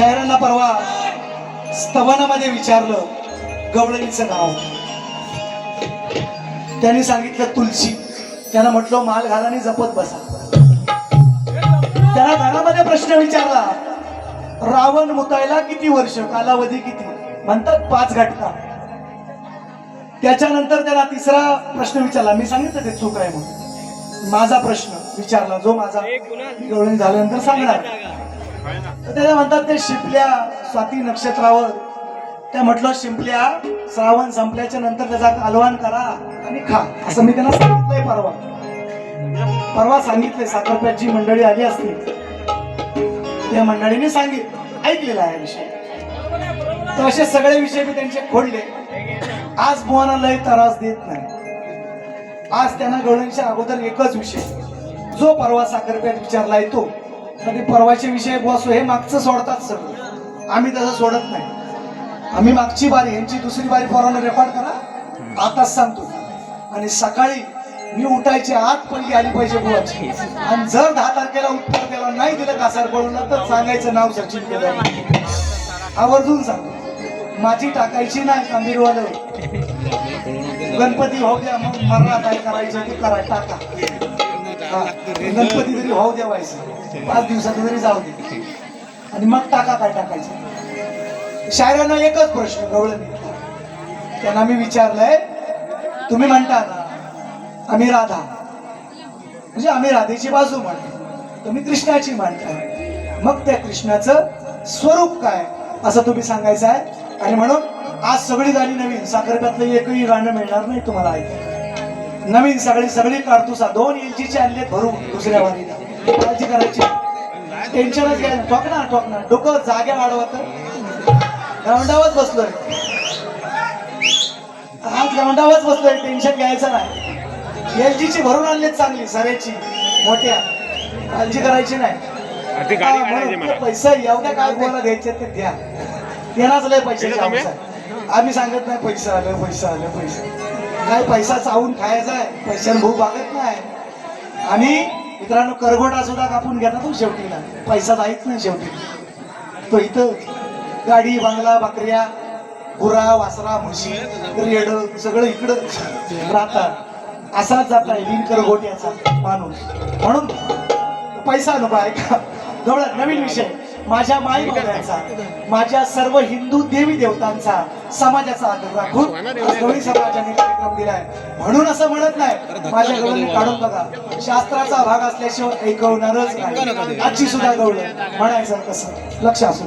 परवा स्तवनामध्ये विचारलं गवळणीचं नाव. त्यांनी सांगितलं तुलसी. त्यांना म्हटलं माल घालाने जपत बसा. त्याला घरामध्ये प्रश्न विचारला रावण मुतायला किती वर्ष कालावधी किती? म्हणतात पाच घटका. त्याच्यानंतर त्याला तिसरा प्रश्न विचारला मी सांगितलं ते चूक आहे म्हणून. माझा प्रश्न विचारला जो माझा गवळणी झाल्यानंतर सांगणार. तर त्याला म्हणतात ते शिंपल्या स्वाती नक्षत्रावर. त्या म्हटलं शिंपल्या श्रावण संपल्याच्या नंतर त्याचा कालवान करा आणि खा. असं मी त्यांना सांगितलंय परवा. परवा सांगितलंय साखरप्याची मंडळी आली असती. त्या मंडळीने सांगितलं ऐकलेला आहे विषय. तर असे सगळे विषय मी त्यांचे खोडले. आज बुवाना लय त्रास देत नाही. आज त्यांना घडवण्याच्या अगोदर एकच विषय. जो परवा साखरपेठ विचारला येतो तर ते परवाचे विषय बसो हे मागचं सोडतात सगळं आम्ही तसं सोडत नाही. आम्ही मागची बारी यांची दुसरी बारी परवाना रेकॉर्ड करा. आताच सांगतो. आणि सकाळी मी उठायची आत पहिली आली पाहिजे बुवाची. आणि जर दहा तारखेला उत्तर त्याला नाही दिलं कासार पडून तर सांगायचं नाव सचिन केलं आवर्जून सांगतो. माझी टाकायची नाही कांबीरवालं. गणपती भाऊ द्या मग मला काय करायचं ते करा टाका. गणपती तरी भाऊ द्यावायचं पाच दिवसात तरी जाऊ दे. आणि मग टाका काय टाकायचं. शायरांना एकच प्रश्न गवळण. त्यांना मी विचारलंय तुम्ही म्हणता ना आम्ही राधा. म्हणजे आम्ही राधेची बाजू मांडतो तुम्ही कृष्णाची मांडताय मग त्या कृष्णाचं स्वरूप काय असं तुम्ही सांगायचं आहे. आणि म्हणून आज सगळी गाणी नवीन. साखरप्यातलं एकही गाणं मिळणार नाही तुम्हाला ऐक नवीन सगळी सगळी काढतोसा दोन इंचीचे आणले भरून दुसऱ्या वारीला. काळजी करायची. टेन्शनच घ्या. टोकणार टोकणार डोकं जागे वाढवत ग्राउंडावरच बसलोय. आज ग्राउंडावरच बसलोय. टेन्शन घ्यायचं नाही. एल ची भरून आणली चांगली. सरेची. मोठ्या. काळजी करायची नाही. पैसे एवढ्या काय बोला द्यायचे ते द्या देणाच लय पैसे? आम्ही सांगत नाही पैसे आलं पैसे आलं पैसे. काय पैसा चावून खायचा आहे. पैशाने भाऊ भागत नाही. आणि मित्रांनो करगोटा सुद्धा कापून घेतात तो शेवटीला. पैसा जायच नाही शेवटी. तो इथं गाडी बंगला बकऱ्या गुरा वासरा म्हशी रेड सगळं इकडं राहतात. असाच जात आहे बिन करगोट्याचा माणूस. म्हणून पैसा नको आहे का? नवीन विषय. माझ्या माई बाबांचा माझ्या सर्व हिंदू देवी देवतांचा समाजाचा आदर राखून गवळी समाजाने कार्यक्रम दिलाय. म्हणून असं म्हणत नाही माझ्या गवळणी काढून बघा. शास्त्राचा भाग असल्याशिवाय ऐकवणारच नाही. आजची सुद्धा गवळण म्हणायचं कसं लक्ष असू.